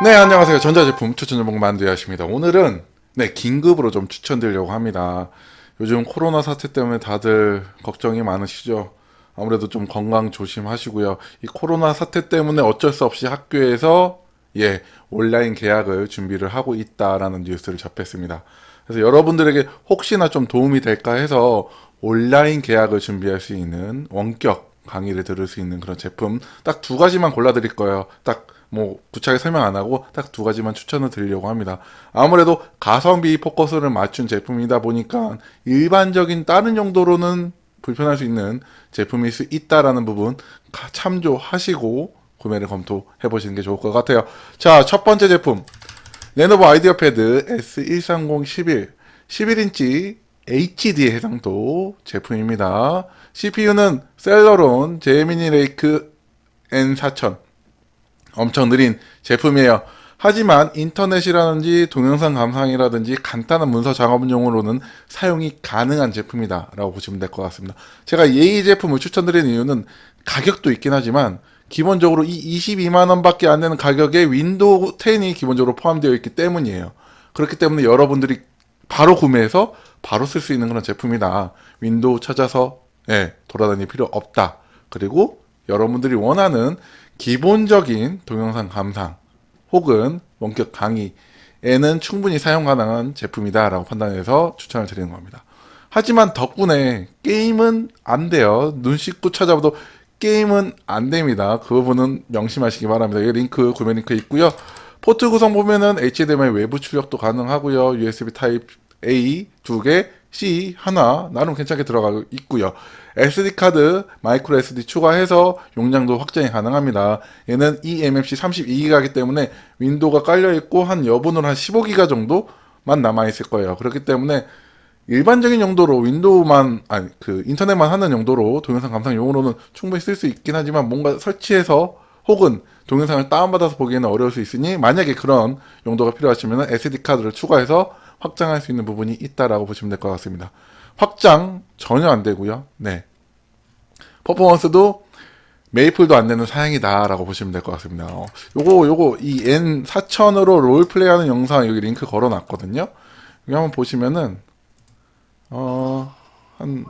네, 안녕하세요. 전자제품 추천 전문 만두야십니다. 오늘은 네, 긴급으로 좀 추천드리려고 합니다. 요즘 코로나 사태 때문에 다들 걱정이 많으시죠? 아무래도 좀 건강 조심하시고요. 이 코로나 사태 때문에 어쩔 수 없이 학교에서 예, 온라인 계약을 준비를 하고 있다라는 뉴스를 접했습니다. 그래서 여러분들에게 혹시나 좀 도움이 될까 해서 온라인 계약을 준비할 수 있는 원격 강의를 들을 수 있는 그런 제품 딱 두 가지만 골라 드릴 거예요. 딱 뭐 구차하게 설명 안 하고 딱 두 가지만 추천을 드리려고 합니다. 아무래도 가성비 포커스를 맞춘 제품이다 보니까 일반적인 다른 용도로는 불편할 수 있는 제품일 수 있다라는 부분 가- 참조하시고 구매를 검토해 보시는 게 좋을 것 같아요. 자, 첫 번째 제품. 레노버 아이디어 패드 S130 11 11인치 HD 해상도 제품입니다. CPU는 셀러론 제미니 레이크 N4000 엄청 느린 제품이에요. 하지만 인터넷이라든지 동영상 감상이라든지 간단한 문서 작업용으로는 사용이 가능한 제품이다 라고 보시면 될 것 같습니다. 제가 이 제품을 추천드리는 이유는 가격도 있긴 하지만 기본적으로 이 22만 원 밖에 안 되는 가격에 윈도우 10이 기본적으로 포함되어 있기 때문이에요. 그렇기 때문에 여러분들이 바로 구매해서 바로 쓸 수 있는 그런 제품이다. 윈도우 찾아서 예, 돌아다닐 필요 없다. 그리고 여러분들이 원하는 기본적인 동영상 감상 혹은 원격 강의에는 충분히 사용 가능한 제품이다라고 판단해서 추천을 드리는 겁니다. 하지만 덕분에 게임은 안 돼요. 눈 씻고 찾아봐도 게임은 안 됩니다. 그 부분은 명심하시기 바랍니다. 여기 링크, 구매 링크 있고요. 포트 구성 보면은 HDMI 외부 출력도 가능하고요. USB 타입 A 두 개, C 하나 나름 괜찮게 들어가고 있고요. SD 카드 마이크로 SD 추가해서 용량도 확장이 가능합니다. 얘는 eMMC 32기가이기 때문에 윈도우가 깔려 있고 한 여분으로 한 15기가 정도만 남아 있을 거예요. 그렇기 때문에 일반적인 용도로 윈도우만 아니 그 인터넷만 하는 용도로 동영상 감상용으로는 충분히 쓸 수 있긴 하지만 뭔가 설치해서 혹은 동영상을 다운받아서 보기에는 어려울 수 있으니 만약에 그런 용도가 필요하시면 SD 카드를 추가해서 확장할 수 있는 부분이 있다라고 보시면 될 것 같습니다. 확장 전혀 안 되고요. 네. 퍼포먼스도 메이플도 안 되는 사양이다라고 보시면 될 것 같습니다. 어, 요거 요거 이 N4000으로 롤플레이하는 영상 여기 링크 걸어놨거든요. 여기 한번 보시면은 어한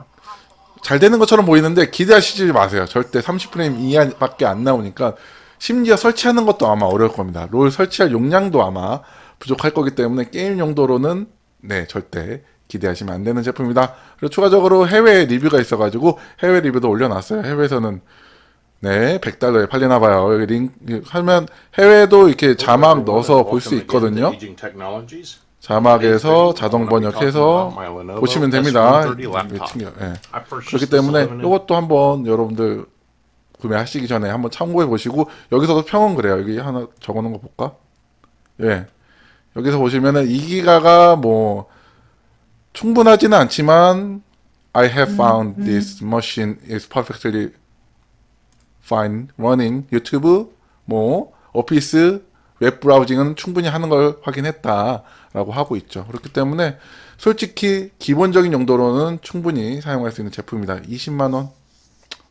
잘 되는 것처럼 보이는데 기대하시지 마세요. 절대 30프레임 이하밖에 안 나오니까 심지어 설치하는 것도 아마 어려울 겁니다. 롤 설치할 용량도 아마 부족할 거기 때문에 게임 용도로는 네 절대 기대하시면 안 되는 제품입니다. 그리고 추가적으로 해외 리뷰가 있어가지고 해외 리뷰도 올려놨어요. 해외에서는 네 100달러에 팔리나 봐요. 여기 링크 하면 해외도 이렇게 자막 넣어서 볼 수 있거든요. 자막에서 자동 번역해서 보시면 됩니다. 예. 그렇기 때문에 이것도 한번 여러분들 구매하시기 전에 한번 참고해 보시고 여기서도 평은 그래요. 여기 하나 적어놓은 거 볼까? 예. 여기서 보시면은 2기가가 뭐 충분하지는 않지만 I have found this machine is perfectly fine running 유튜브 뭐 오피스 웹 브라우징은 충분히 하는 걸 확인했다라고 하고 있죠. 그렇기 때문에 솔직히 기본적인 용도로는 충분히 사용할 수 있는 제품이다. 20만 원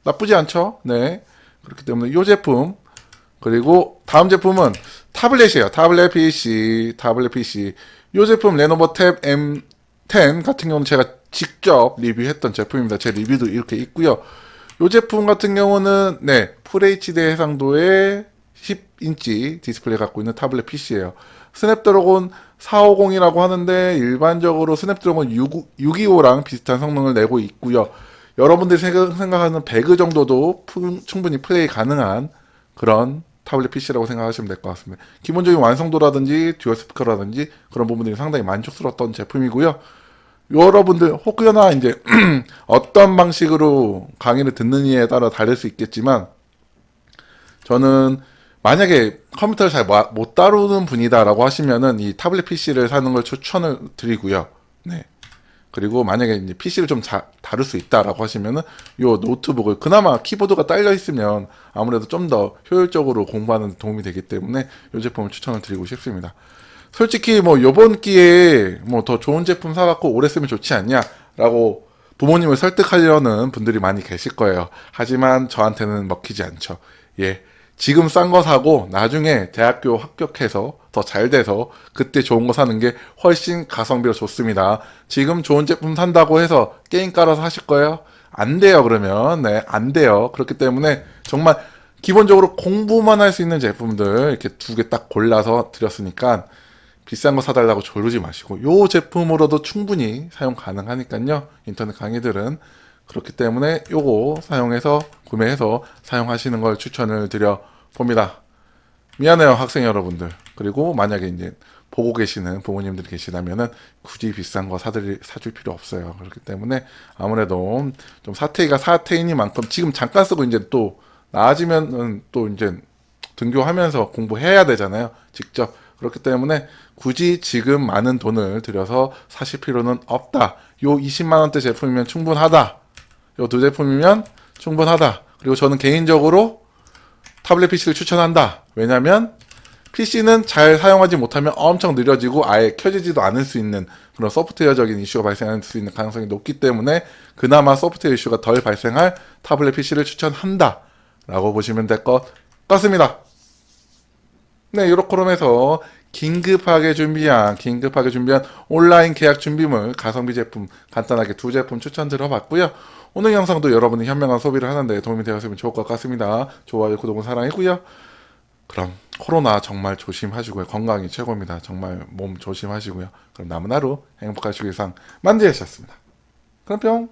나쁘지 않죠? 네. 그렇기 때문에 이 제품 그리고 다음 제품은 타블렛이에요. 타블렛 PC, 타블렛 PC. 이 제품 레노버 탭 M10 같은 경우는 제가 직접 리뷰했던 제품입니다. 제 리뷰도 이렇게 있고요. 이 제품 같은 경우는 네 FHD 해상도의 10인치 디스플레이 갖고 있는 타블렛 PC예요. 스냅드래곤 450이라고 하는데 일반적으로 스냅드래곤 6, 625랑 비슷한 성능을 내고 있고요. 여러분들이 생각- 생각하는 배그 정도도 푸- 충분히 플레이 가능한 그런 타블렛 PC라고 생각하시면 될 것 같습니다. 기본적인 완성도라든지 듀얼 스피커라든지 그런 부분들이 상당히 만족스러웠던 제품이고요. 여러분들 혹여나 이제 어떤 방식으로 강의를 듣느냐에 따라 다를 수 있겠지만 저는 만약에 컴퓨터를 잘 못 다루는 분이다라고 하시면은 이 타블렛 PC를 사는 걸 추천을 드리고요. 네. 그리고 만약에 이제 PC를 좀 자, 다룰 수 있다라고 하시면은 요 노트북을 그나마 키보드가 딸려 있으면 아무래도 좀 더 효율적으로 공부하는 데 도움이 되기 때문에 요 제품을 추천을 드리고 싶습니다. 솔직히 뭐 요번 기회에 뭐 더 좋은 제품 사갖고 오래 쓰면 좋지 않냐라고 부모님을 설득하려는 분들이 많이 계실 거예요. 하지만 저한테는 먹히지 않죠. 예. 지금 싼 거 사고 나중에 대학교 합격해서 더 잘 돼서 그때 좋은 거 사는 게 훨씬 가성비로 좋습니다. 지금 좋은 제품 산다고 해서 게임 깔아서 하실 거예요? 안 돼요, 그러면. 네, 안 돼요. 그렇기 때문에 정말 기본적으로 공부만 할 수 있는 제품들 이렇게 두 개 딱 골라서 드렸으니까 비싼 거 사달라고 조르지 마시고 요 제품으로도 충분히 사용 가능하니까요. 인터넷 강의들은 그렇기 때문에 요거 사용해서 구매해서 사용하시는 걸 추천을 드려 봅니다. 미안해요 학생 여러분들. 그리고 만약에 이제 보고 계시는 부모님들이 계시다면은 굳이 비싼 거 사드리 사줄 필요 없어요. 그렇기 때문에 아무래도 좀 사태가 사태이니만큼 지금 잠깐 쓰고 이제 또 나아지면은 또 이제 등교하면서 공부해야 되잖아요. 직접. 그렇기 때문에 굳이 지금 많은 돈을 들여서 사실 필요는 없다. 요 20만 원대 제품이면 충분하다. 요 두 제품이면 충분하다. 그리고 저는 개인적으로 타블렛 PC를 추천한다. 왜냐면 PC는 잘 사용하지 못하면 엄청 느려지고 아예 켜지지도 않을 수 있는 그런 소프트웨어적인 이슈가 발생할 수 있는 가능성이 높기 때문에 그나마 소프트웨어 이슈가 덜 발생할 타블렛 PC를 추천한다. 라고 보시면 될 것 같습니다. 네, 이렇게 해서 긴급하게 준비한 긴급하게 준비한 온라인 계약 준비물 가성비 제품 간단하게 두 제품 추천 들어봤고요. 오늘 영상도 여러분이 현명한 소비를 하는데 도움이 되었으면 좋을 것 같습니다. 좋아요, 구독은 사랑이고요. 그럼 코로나 정말 조심하시고요. 건강이 최고입니다. 정말 몸 조심하시고요. 그럼 남은 하루 행복하시기 위상 만지셨습니다. 그럼 뿅.